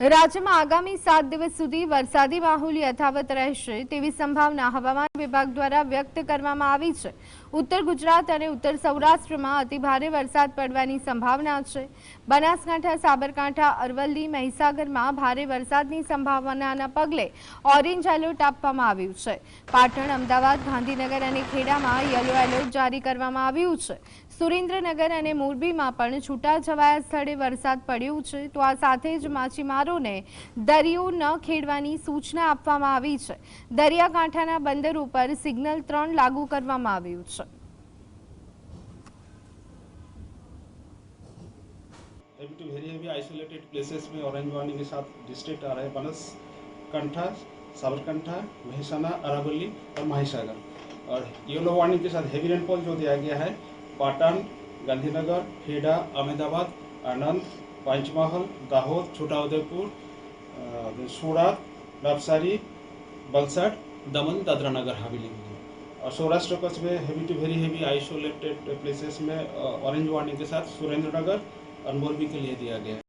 રાજ્યમાં આગામી સાત દિવસ સુધી વરસાદી માહોલ યથાવત રહેશે તેવી સંભાવના હવામાન વિભાગ દ્વારા વ્યક્ત કરવામાં આવી છે. ઉત્તર ગુજરાત અને ઉત્તર સૌરાષ્ટ્રમાં અતિભારે વરસાદ પડવાની સંભાવના છે. બનાસકાંઠા, સાબરકાંઠા, અરવલ્લી, મહીસાગરમાં ભારે વરસાદની સંભાવનાના પગલે ઓરેન્જ એલર્ટ આપવામાં આવ્યું છે. પાટણ, અમદાવાદ, ગાંધીનગર અને ખેડામાં યલો એલર્ટ જારી કરવામાં આવ્યું છે. સુરેન્દ્રનગર અને મોરબીમાં પણ છૂટાછવાયા સ્થળે વરસાદ પડ્યો છે તો આ સાથે જ માછીમારોને દરિયો ન ખેડવાની સૂચના આપવામાં આવી છે દરિયાકાંઠાના બંદર ઉપર સિગ્નલ ત્રણ લાગુ કરવામાં આવ્યું છે heavy to very heavy isolated places में ऑरेंज वार्निंग के साथ डिस्ट्रिक्ट आ रहे हैं बनासकंठा साबरकंठा महिसाना अरावली और महिसागर और येलो वार्निंग के साथ हेवी रेनफॉल जो दिया गया है पाटन गांधीनगर खेड़ा अहमदाबाद आनंद पंचमहल दाहोद छोटा उदयपुर सूरत नवसारी वलसाड दमन दादरा नगर हवेली और सौराष्ट्र कच्छ में heavy to very heavy isolated places में ऑरेंज वार्निंग के साथ सुरेंद्र नगर और मोरबी के लिए दिया गया है